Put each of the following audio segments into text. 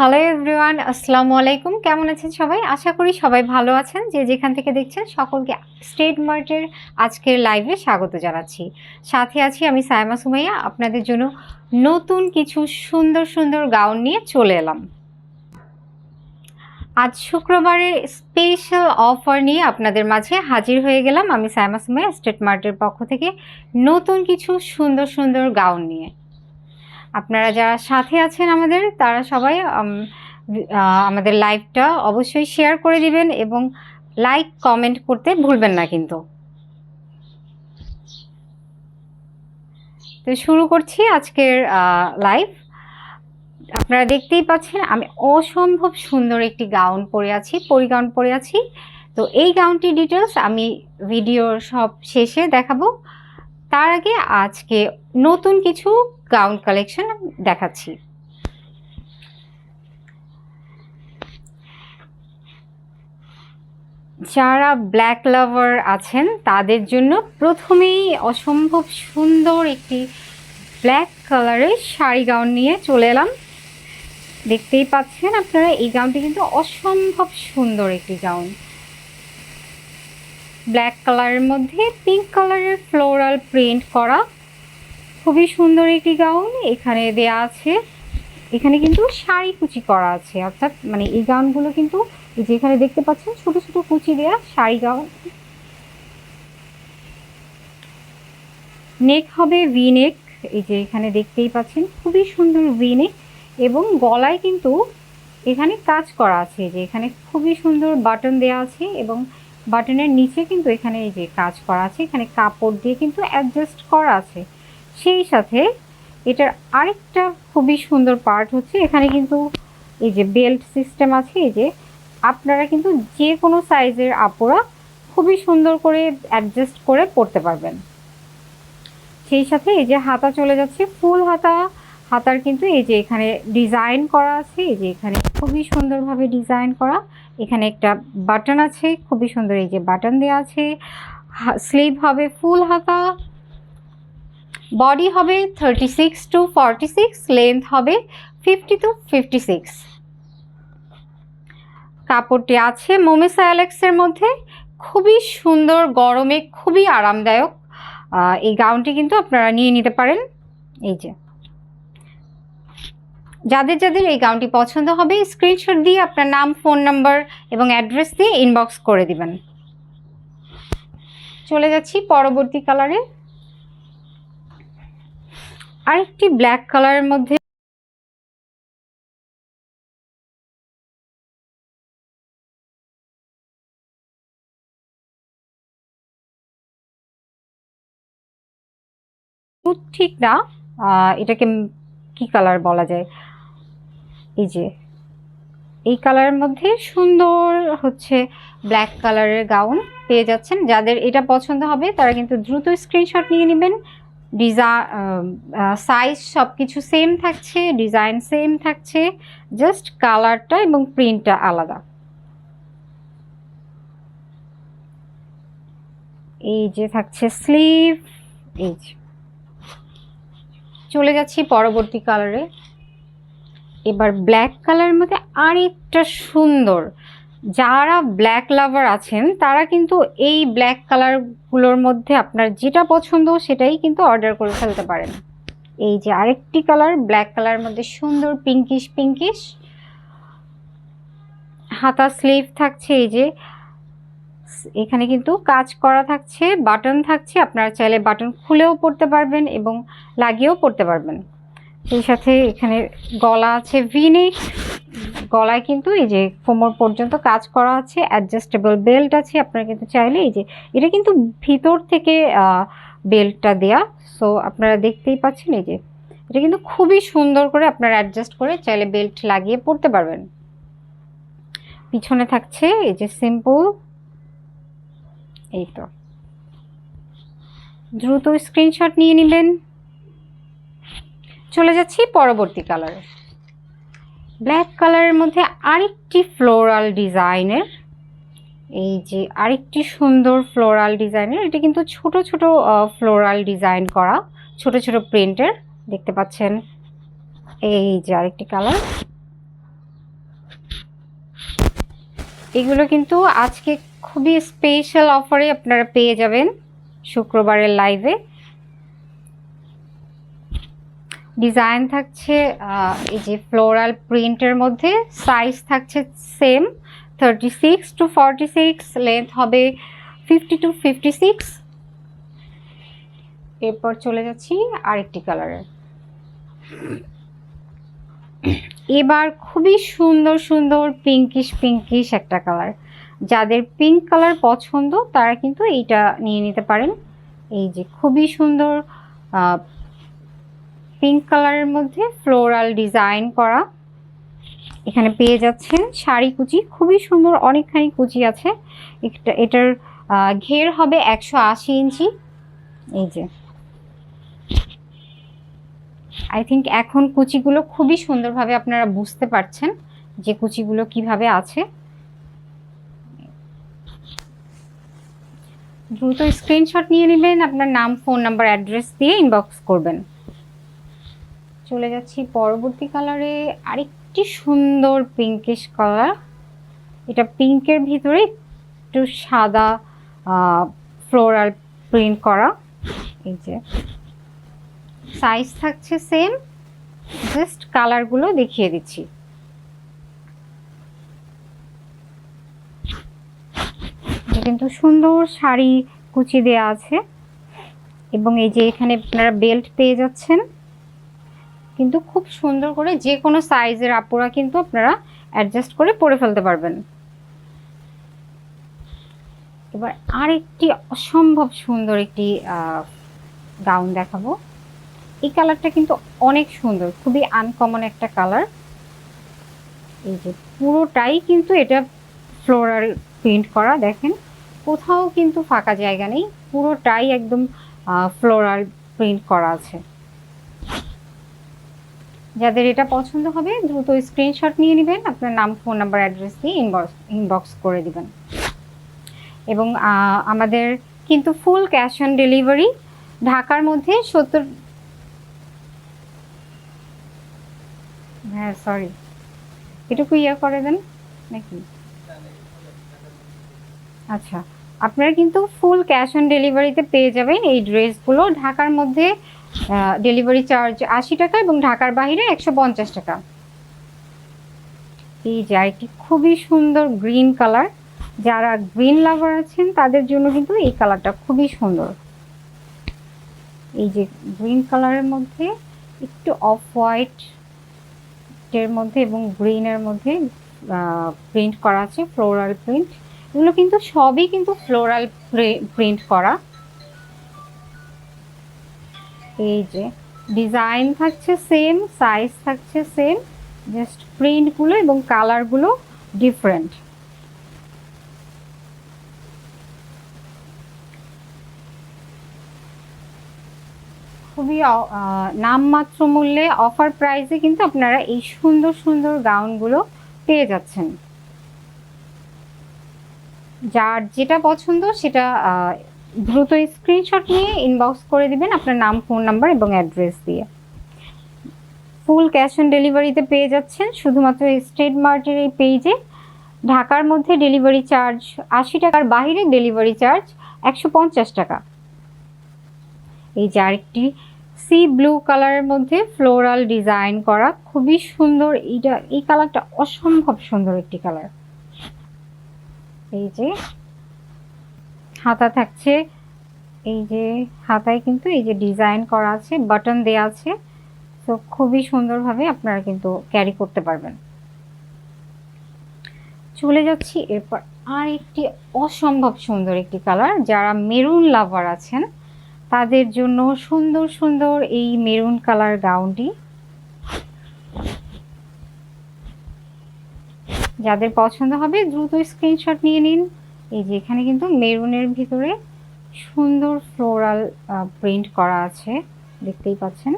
Hello everyone আসসালামু আলাইকুম কেমন আছেন সবাই? আশা করি সবাই ভালো আছেন। যে যেখান থেকে দেখছেন, সকলকে স্টেট মার্টের আজকের লাইভে স্বাগত জানাচ্ছি। সাথে আছি আমি সায়মা সুমাইয়া। আপনাদের জন্য নতুন কিছু সুন্দর সুন্দর গাউন নিয়ে চলে এলাম। আজ শুক্রবারের স্পেশাল অফার নিয়ে আপনাদের মাঝে হাজির হয়ে গেলাম আমি সায়মা সুমাইয়া স্টেট মার্টের পক্ষ থেকে নতুন কিছু সুন্দর সুন্দর গাউন নিয়ে। আপনারা যারা সাথে আছেন আমাদের, তারা সবাই আমাদের লাইভটা অবশ্যই শেয়ার করে দিবেন এবং লাইক, কমেন্ট করতে ভুলবেন না কিন্তু। তো শুরু করছি আজকের লাইভ। আপনারা দেখতেই পাচ্ছেন, আমি অসম্ভব সুন্দর একটি গাউন পরে আছি, পরিগাউন পরে আছি। তো এই গাউনটির ডিটেলস আমি ভিডিওর সব শেষে দেখাবো। তার আগে আজকে নতুন কিছু গাউন কালেকশন দেখাচ্ছি। যারা ব্ল্যাক লাভার আছেন, তাদের জন্য প্রথমেই অসম্ভব সুন্দর একটি ব্ল্যাক কালারের শাড়ি গাউন নিয়ে চলে এলাম। দেখতেই পাচ্ছেন আপনারা, এই গাউনটি কিন্তু অসম্ভব সুন্দর একটি গাউন ব্ল্যাক কালারের মধ্যে পিঙ্ক কালারের ফ্লোরাল প্রিন্ট করা খুবই সুন্দর একটি গাউন এখানে দেয়া আছে। এখানে কিন্তু শাড়ি কুচি করা আছে, অর্থাৎ মানে এই গাউনগুলো কিন্তু এই যে এখানে দেখতে পাচ্ছেন, ছোট ছোট কুচি দেয়া শাড়ি গাউন। নেক হবে ভি নেক এই যে এখানে দেখতেই পাচ্ছেন, খুবই সুন্দর ভি নেক এবং গলায় কিন্তু এখানে কাজ করা আছে, যে এখানে খুবই সুন্দর বাটন দেওয়া আছে এবং বাটনের নিচে কিন্তু এখানে এই যে কাজ করা আছে, এখানে কাপড় দিয়ে কিন্তু অ্যাডজাস্ট করা আছে। সেই সাথে এটার আরেকটা খুবই সুন্দর পার্ট হচ্ছে, এখানে কিন্তু এই যে বেল্ট সিস্টেম আছে, এই যে আপনারা কিন্তু যে কোনো সাইজের আপোরা খুবই সুন্দর করে অ্যাডজাস্ট করে পরতে পারবেন। সেই সাথে এই যে হাতা চলে যাচ্ছে ফুল হাতা। হাতার কিন্তু এই যে এখানে ডিজাইন করা আছে, এই যে এখানে খুবই সুন্দরভাবে ডিজাইন করা। এখানে একটা বাটন আছে, খুবই সুন্দর এই যে বাটন দেওয়া আছে। স্লিভ হবে ফুল হাতা। বডি হবে thirty six to forty six length হবে ফিফটি টু ফিফটি সিক্স কাপড়টি আছে মোমেসা অ্যালেক্সের মধ্যে। খুবই সুন্দর, গরমে খুবই আরামদায়ক। এই গাউনটি কিন্তু আপনারা নিয়ে নিতে পারেন। এই যে। যাদের যাদের এই গাউনটি পছন্দ হবে স্ক্রিনশট দিয়ে আপনার নাম ফোন নাম্বার এবং অ্যাড্রেস দিয়ে ইনবক্স করে দিবেন। চলে যাচ্ছি পরবর্তী কালারে আরেকটি ব্ল্যাক কালারের মধ্যে ঠিক না এটাকে কি কালার বলা যায়? এই যে, এই কালারের মধ্যে সুন্দর হচ্ছে ব্ল্যাক কালারের গাউন পেয়ে যাচ্ছেন। যাদের এটা পছন্দ হবে, তারা কিন্তু দ্রুত স্ক্রিনশট নিয়ে নেবেন। ডিজা সাইজ সব কিছু সেম থাকছে ডিজাইন সেম থাকছে জাস্ট কালারটা এবং প্রিন্টটা আলাদা। এই যে থাকছে স্লিভ এই চলে যাচ্ছি পরবর্তী কালারে এবার ব্ল্যাক কালারের মধ্যে আরেকটা সুন্দর যারা ব্ল্যাক লাভার আছেন, তারা কিন্তু এই ব্ল্যাক কালারগুলোর মধ্যে আপনার যেটা পছন্দ সেটাই কিন্তু অর্ডার করে ফেলতে পারেন। এই যে আরেকটি কালার ব্ল্যাক কালারের মধ্যে সুন্দর পিঙ্কিশ পিঙ্কিশ হাতা স্লিভ থাকছে, এই যে এখানে কিন্তু কাজ করা থাকছে বাটন থাকছে, আপনারা চাইলে বাটন খুলেও পড়তে পারবেন এবং লাগিয়েও পড়তে পারবেন। সেই সাথে এখানে গলা আছে ভিনেক গলায় কিন্তু এই যে কোমর পর্যন্ত কাজ করা আছে অ্যাডজাস্টেবল বেল্ট আছে, আপনারা কিন্তু চাইলে এই যে, এটা কিন্তু ভিতর থেকে বেল্টটা দেয়া। সো আপনারা দেখতেই পাচ্ছেন এই যে, এটা কিন্তু খুবই সুন্দর করে আপনারা অ্যাডজাস্ট করে চাইলে বেল্ট লাগিয়ে পড়তে পারবেন। পিছনে থাকছে এই যে সিম্পল এই তো। দ্রুত স্ক্রিনশট নিয়ে নেবেন। চলে যাচ্ছি পরবর্তী কালারে ব্ল্যাক কালারের মধ্যে আরেকটি ফ্লোরাল ডিজাইনের এই যে আরেকটি সুন্দর ফ্লোরাল ডিজাইনের এটা কিন্তু ছোট ছোট ফ্লোরাল ডিজাইন করা, ছোট ছোট প্রিন্টের দেখতে পাচ্ছেন? এই যে আরেকটি কালার এগুলো কিন্তু আজকে খুবই স্পেশাল অফারে আপনারা পেয়ে যাবেন শুক্রবারের লাইভে ডিজাইন থাকছে এই যে ফ্লোরাল প্রিন্টের মধ্যে সাইজ থাকছে same thirty six to forty six length হবে ফিফটি টু ফিফটি সিক্স এরপর চলে যাচ্ছি আরেকটি কালারের এবার খুবই সুন্দর সুন্দর পিঙ্কিশ পিঙ্কিশ একটা কালার যাদের পিঙ্ক কালার পছন্দ, তারা কিন্তু এইটা নিয়ে নিতে পারেন। এই যে খুবই সুন্দর পিঙ্ক কালারের মধ্যে ফ্লোরাল ডিজাইন করা। এখানে পেয়ে যাচ্ছেন শাড়ি কুচি, খুবই সুন্দর অনেকখানি কুচি আছে। একটা, এটার ঘের হবে একশো আশি ইঞ্চি। এই যে। আই থিঙ্ক এখন কুচিগুলো খুবই সুন্দরভাবে আপনারা বুঝতে পারছেন যে কুচিগুলো কীভাবে আছে। দ্রুত স্ক্রিনশট নিয়ে নেবেন, আপনার নাম ফোন নাম্বার অ্যাড্রেস দিয়ে ইনবক্স করবেন। চলে যাচ্ছি পরবর্তী কালারে আরেকটি সুন্দর পিঙ্কিশ কালার এটা পিঙ্কের ভিতরে একটু সাদা ফ্লোরাল প্রিন্ট করা। এই যে সাইজ থাকছে সেম জাস্ট কালারগুলো দেখিয়ে দিচ্ছি। কিন্তু সুন্দর শাড়ি কুচি দেয়া আছে। এবং এই যে এখানে আপনারা বেল্ট পেয়ে যাচ্ছেন। কিন্তু খুব সুন্দর করে যে কোনো সাইজের আপুরা কিন্তু আপনারা অ্যাডজাস্ট করে পরে ফেলতে পারবেন। এবার আরেকটি অসম্ভব সুন্দর একটি গাউন দেখাবো। এই কালারটা কিন্তু অনেক সুন্দর, খুবই আনকমন একটা কালার এই যে পুরোটাই কিন্তু এটা ফ্লোরাল প্রিন্ট করা, দেখেন। কোথাও কিন্তু ফাঁকা জায়গা নেই, পুরোটাই একদম ফ্লোরাল প্রিন্ট করা আছে। যাদের এটা পছন্দ হবে, দ্রুত স্ক্রিনশট নিয়ে নেবেন, আপনার নাম ফোন নাম্বার অ্যাড্রেস দিয়ে ইনবক্স ইনবক্স করে দিবেন। এবং আমাদের কিন্তু ফুল ক্যাশ অন ডেলিভারি ঢাকার মধ্যে সত্তর হ্যাঁ সরি এটুকু ইয়ে করে দেন নাকি? আচ্ছা আপনারা কিন্তু ফুল ক্যাশ অন ডেলিভারিতে পেয়ে যাবেন এই ড্রেসগুলো ঢাকার মধ্যে ডেলিভারি চার্জ আশি টাকা এবং ঢাকার বাইরে একশো পঞ্চাশ টাকা। এই আরেকটি খুবই সুন্দর গ্রিন কালার যারা গ্রিন লাভার আছেন, তাদের জন্য কিন্তু এই কালারটা খুবই সুন্দর। এই যে গ্রিন কালারের মধ্যে একটু অফ হোয়াইট এর মধ্যে এবং গ্রিনের মধ্যে প্রিন্ট করা আছে ফ্লোরাল প্রিন্ট এগুলো কিন্তু সবই কিন্তু ফ্লোরাল প্রিন্ট করা। এই যে ডিজাইন থাকছে সেম সাইজ থাকছে সেম জাস্ট প্রিন্টগুলো এবং কালারগুলো ডিফারেন্ট খুবই নামমাত্র মূল্যে অফার প্রাইসে কিন্তু আপনারা এই সুন্দর সুন্দর গাউনগুলো পেয়ে যাচ্ছেন। যার যেটা পছন্দ সেটা দ্রুত স্ক্রিনশট নিয়ে ইনবক্স করে দিবেন আপনার নাম ফোন নাম্বার এবং অ্যাড্রেস দিয়ে। ফুল ক্যাশ অন ডেলিভারিতে পেয়ে যাচ্ছেন। শুধুমাত্র স্টেট মার্টের এই পেজে ঢাকার মধ্যে ডেলিভারি চার্জ আশি টাকার বাইরে ডেলিভারি চার্জ একশো পঞ্চাশ টাকা। এই যে আরেকটি সি ব্লু কালারের মধ্যে ফ্লোরাল ডিজাইন করা খুবই সুন্দর। এইটা, এই কালারটা অসম্ভব সুন্দর একটি কালার এই যে হাতা থাকছে। এই যে হাতায় কিন্তু এই যে ডিজাইন করা আছে, বাটন দেয়া আছে। তো খুবই সুন্দরভাবে আপনারা কিন্তু ক্যারি করতে পারবেন। চলে যাচ্ছি এরপর আর একটি অসম্ভব সুন্দর একটি কালার। যারা মেরুন লাভার আছেন, তাদের জন্য সুন্দর সুন্দর এই মেরুন কালার গাউনটি। যাদের পছন্দ হবে দ্রুত স্ক্রিনশট নিয়ে নিন। এই যে এখানে কিন্তু মেরুনের ভিতরে সুন্দর ফ্লোরাল প্রিন্ট করা আছে, দেখতেই পাচ্ছেন।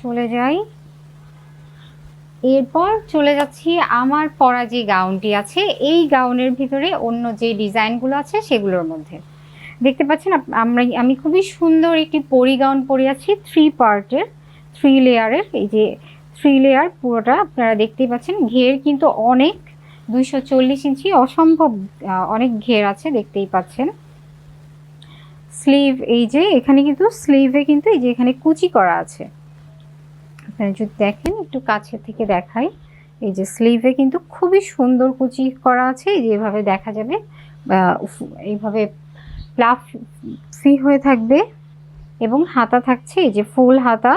চলে যাই। এরপর চলে যাচ্ছি, আমার পরা যে গাউনটি আছে, এই গাউনের ভিতরে অন্য যে ডিজাইনগুলো আছে, সেগুলোর মধ্যে। দেখতে পাচ্ছেন আমরা আমি খুবই সুন্দর একটি পরি গাউন পরে আছি থ্রি পার্টের থ্রি লেয়ারের এই যে থ্রি লেয়ার পুরোটা আপনারা দেখতেই পাচ্ছেন। ঘের কিন্তু অনেক, দুইশো চল্লিশ ইঞ্চি অসম্ভব অনেক ঘের আছে, দেখতেই পাচ্ছেন। স্লিভ এই যে এখানে কিন্তু স্লিভে কিন্তু এই যে এখানে কুচি করা আছে। আপনারা যদি দেখেন, একটু কাছে থেকে দেখাই। এই যে স্লিভে কিন্তু খুবই সুন্দর কুচি করা আছে, এই যে এভাবে দেখা যাবে এইভাবে প্লাফ হয়ে থাকবে, এবং হাতা থাকছে, এই যে ফুল হাতা।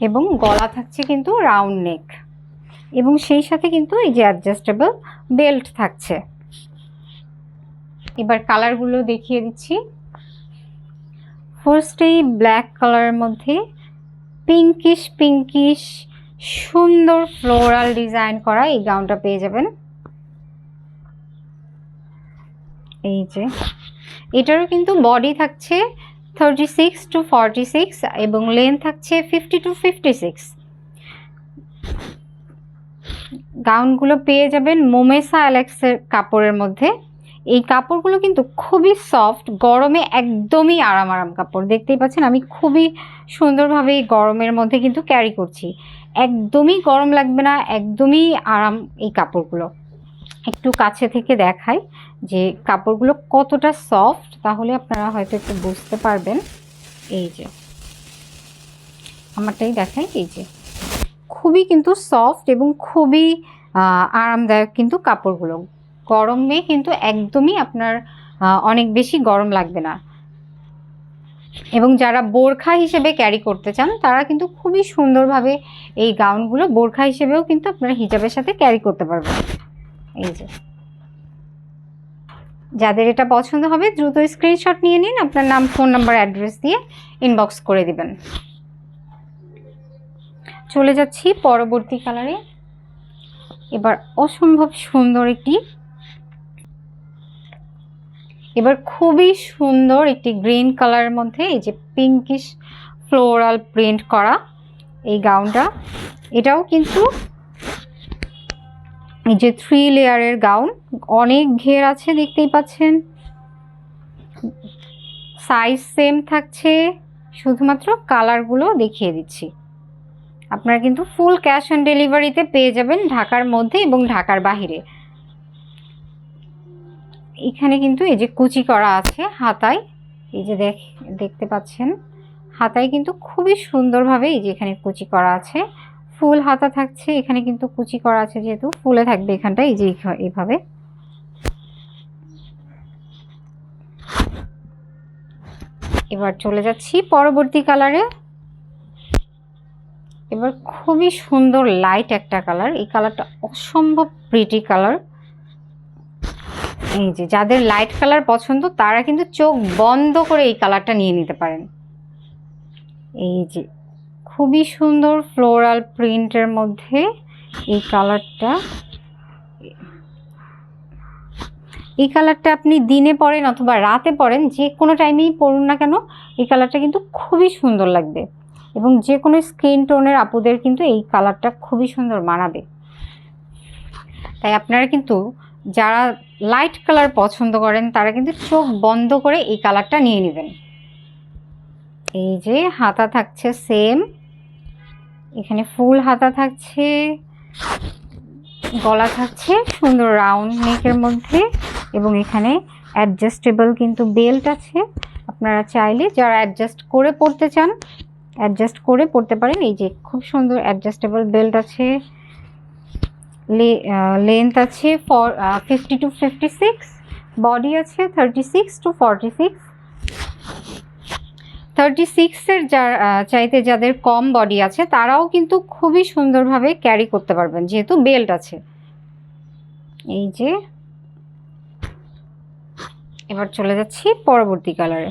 এবং গলা থাকছে কিন্তু রাউন্ড নেক এবং সেই সাথে কিন্তু এই যে অ্যাডজাস্টেবল বেল্ট থাকছে। এবার কালারগুলো দেখিয়ে দিচ্ছি। ফার্স্টেই ব্ল্যাক কালারের মধ্যে পিঙ্কিশ পিঙ্কিশ সুন্দর ফ্লোরাল ডিজাইন করা এই গাউনটা পেয়ে যাবেন। এই যে, এটারও কিন্তু বডি থাকছে thirty six to forty six এবং লেন্থ থাকছে ফিফটি টু ফিফটি সিক্স গাউনগুলো পেয়ে যাবেন মোমেসা অ্যালেক্সের কাপড়ের মধ্যে। এই কাপড়গুলো কিন্তু খুবই সফট, গরমে একদমই আরাম আরাম কাপড়। দেখতেই পাচ্ছেন, আমি খুবই সুন্দরভাবে এই গরমের মধ্যে কিন্তু ক্যারি করছি। একদমই গরম লাগবে না, একদমই আরাম এই কাপড়গুলো। একটু কাছে থেকে দেখাই যে কাপড়গুলো কতটা সফট, তাহলে আপনারা হয়তো একটু বুঝতে পারবেন। এই যে, আমারটাই দেখাই, এই যে। খুবই কিন্তু সফট এবং খুবই আরামদায়ক কিন্তু কাপড়গুলো। গরমে কিন্তু একদমই আপনার অনেক বেশি গরম লাগবে না। এবং যারা বোরখা হিসেবে ক্যারি করতে চান, তারা কিন্তু খুবই সুন্দরভাবে এই গাউনগুলো বোরখা হিসেবেও কিন্তু আপনারা হিজাবের সাথে ক্যারি করতে পারবেন। এই যে। যাদের এটা পছন্দ হবে, দ্রুত স্ক্রিনশট নিয়ে নিন, আপনার নাম ফোন নাম্বার অ্যাড্রেস দিয়ে ইনবক্স করে দিবেন। চলে যাচ্ছি পরবর্তী কালারে এবার অসম্ভব সুন্দর একটি, এবার খুবই সুন্দর একটি গ্রিন কালারের মধ্যে এই যে পিঙ্কিশ ফ্লোরাল প্রিন্ট করা এই গাউনটা এটাও কিন্তু এই যে থ্রি লেয়ারের গাউন অনেক ঘের আছে, দেখতেই পাচ্ছেন। সাইজ সেম থাকছে, শুধুমাত্র কালারগুলো দেখিয়ে দিচ্ছি। আপনারা কিন্তু ফুল ক্যাশ অন ডেলিভারিতে পেয়ে যাবেন ঢাকার মধ্যে এবং ঢাকার বাহিরে। এখানে কিন্তু এই যে কুচি করা আছে হাতায়, এই যে দেখ, দেখতে পাচ্ছেন। হাতায় কিন্তু খুবই সুন্দরভাবে এই যে এখানে কুচি করা আছে। ফুল হাতা থাকছে, এখানে কিন্তু কুচি করা আছে যেহেতু, ফুলে থাকবে এখানটা এই যে এইভাবে। এবার চলে যাচ্ছি পরবর্তী কালারে এবার খুবই সুন্দর লাইট একটা কালার এই কালারটা অসম্ভব প্রিটি কালার এই যে যাদের লাইট কালার পছন্দ, তারা কিন্তু চোখ বন্ধ করে এই কালারটা নিয়ে নিতে পারেন। এই যে খুবই সুন্দর ফ্লোরাল প্রিন্টের মধ্যে এই কালারটা। এই কালারটা আপনি দিনে পরেন অথবা রাতে পরেন যে কোনো টাইমেই পরুন না কেন, এই কালারটা কিন্তু খুবই সুন্দর লাগবে। এবং যে কোনো স্কিন টোনের আপুদের কিন্তু এই কালারটা খুবই সুন্দর মানাবে। তাই আপনারা কিন্তু যারা লাইট কালার পছন্দ করেন, তারা কিন্তু চোখ বন্ধ করে এই কালারটা নিয়ে নেবেন। এই যে, হাতা থাকছে সেম। এখানে ফুল হাতা থাকছে, গলা থাকছে, সুন্দর রাউন্ড নেকের মধ্যে এবং এখানে অ্যাডজাস্টেবল কিন্তু বেল্ট আছে। আপনারা চাইলে যারা অ্যাডজাস্ট করে পড়তে চান অ্যাডজাস্ট করে পড়তে পারেন। এই যে খুব সুন্দর অ্যাডজাস্টেবল বেল্ট আছে। লেন্থ আছে for fifty to fifty six body আছে thirty six to forty six thirty সিক্সের যার চাইতে যাদের কম বডি আছে, তারাও কিন্তু খুবই সুন্দরভাবে ক্যারি করতে পারবেন, যেহেতু বেল্ট আছে। এই যে, এবার চলে যাচ্ছি পরবর্তী কালারে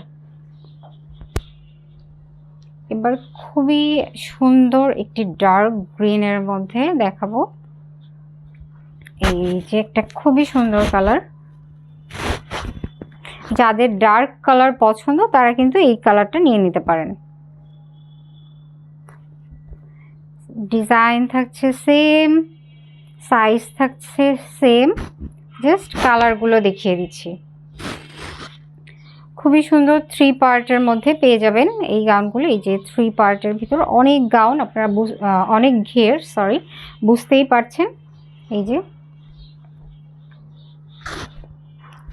এবার খুবই সুন্দর একটি ডার্ক গ্রিনের মধ্যে দেখাবো। এই যে একটা খুবই সুন্দর কালার যাদের ডার্ক কালার পছন্দ, তারা কিন্তু এই কালারটা নিয়ে নিতে পারেন। ডিজাইন থাকছে সেম সাইজ থাকছে সেম জাস্ট কালারগুলো দেখিয়ে দিচ্ছি। খুবই সুন্দর থ্রি পার্টের মধ্যে পেয়ে যাবেন এই গাউনগুলো। এই যে থ্রি পার্টের ভিতর অনেক গাউন আপনারা অনেক ঘের সরি বুঝতেই পারছেন। এই যে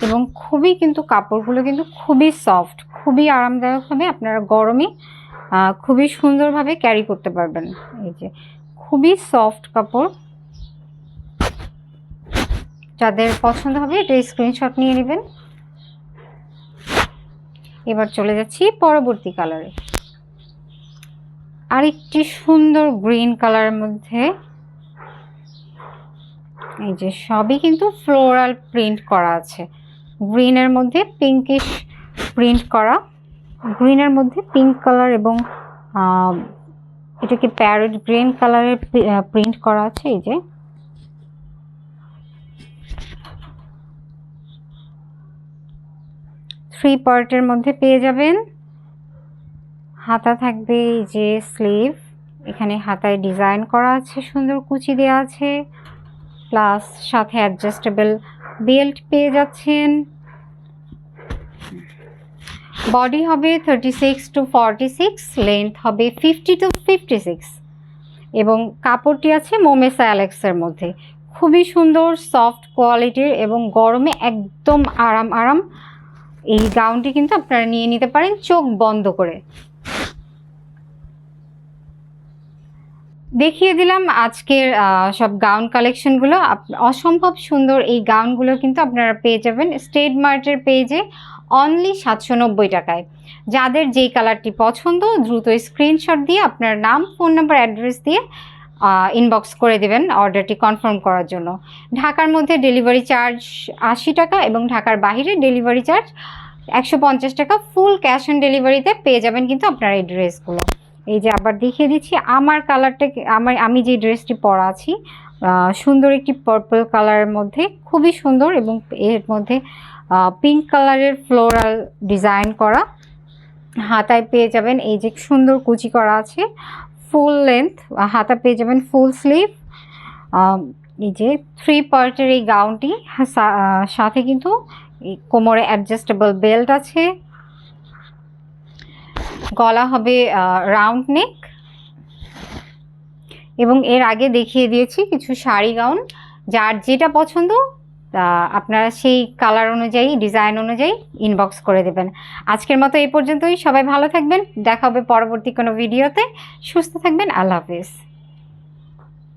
এবং খুবই কিন্তু কাপড়গুলো কিন্তু খুবই সফট খুবই আরামদায়ক হবে আপনারা গরমে খুবই সুন্দরভাবে ক্যারি করতে পারবেন। এই যে, খুবই সফট কাপড়। যাদের পছন্দ হবে এটা স্ক্রিনশট নিয়ে নেবেন। এবার চলে যাচ্ছি পরবর্তী কালারে আরেকটি সুন্দর গ্রিন কালারের মধ্যে এই যে সবই কিন্তু ফ্লোরাল প্রিন্ট করা আছে। গ্রিনের মধ্যে পিঙ্কিশ প্রিন্ট করা। গ্রিনের মধ্যে পিঙ্ক কালার এবং এটাকে প্যারট গ্রিন কালারের প্রিন্ট করা আছে, এই যে। থ্রি পার্টের মধ্যে পেয়ে যাবেন। হাতা থাকবে এই যে স্লিভ এখানে হাতায় ডিজাইন করা আছে, সুন্দর কুচি দেওয়া আছে। প্লাস সাথে অ্যাডজাস্টেবল বেল্ট পেয়ে যাচ্ছেন। বডি হবে thirty six to forty six length হবে ফিফটি টু ফিফটি সিক্স এবং কাপড়টি আছে মোমেসা অ্যালেক্সের মধ্যে। খুবই সুন্দর সফট কোয়ালিটির এবং গরমে একদম আরাম আরাম। এই গাউনটি কিন্তু আপনারা নিয়ে নিতে পারেন, চোখ বন্ধ করে। দেখিয়ে দিলাম আজকের সব গাউন কালেকশনগুলো অসম্ভব সুন্দর এই গাউনগুলো কিন্তু আপনারা পেয়ে যাবেন স্টেট মার্টের পেজে অনলি সাতশো নব্বই টাকায়। যাদের যেই কালারটি পছন্দ, দ্রুত স্ক্রিনশট দিয়ে আপনার নাম ফোন নাম্বার অ্যাড্রেস দিয়ে ইনবক্স করে দেবেন অর্ডারটি কনফার্ম করার জন্য। ঢাকার মধ্যে ডেলিভারি চার্জ আশি টাকা এবং ঢাকার বাইরে ডেলিভারি চার্জ একশো পঞ্চাশ টাকা। ফুল ক্যাশ অন ডেলিভারিতে পেয়ে যাবেন কিন্তু আপনার এই ড্রেসগুলো এই যে আবার দেখিয়ে দিচ্ছি, আমার কালারটা আমার, আমি যে ড্রেসটি পরা আছি সুন্দর একটি পার্পল কালারের মধ্যে, খুবই সুন্দর এবং এর মধ্যে পিঙ্ক কালারের ফ্লোরাল ডিজাইন করা। হাতায় পেয়ে যাবেন এই যে সুন্দর কুচি করা আছে ফুল লেন্থ হাতা পেয়ে যাবেন ফুল স্লিভ এই যে থ্রি পার্টের এই গাউনটি সা- সাথে কিন্তু কোমরে অ্যাডজাস্টেবল বেল্ট আছে। গলা হবে রাউন্ড নেক এবং এর আগে দেখিয়ে দিয়েছি কিছু শাড়ি গাউন যার যেটা পছন্দ আপনারা সেই কালার অনুযায়ী ডিজাইন অনুযায়ী ইনবক্স করে দেবেন। আজকের মতো এই পর্যন্তই। সবাই ভালো থাকবেন। দেখা হবে পরবর্তী কোনো ভিডিওতে সুস্থ থাকবেন। আল্লাহ হাফিজ।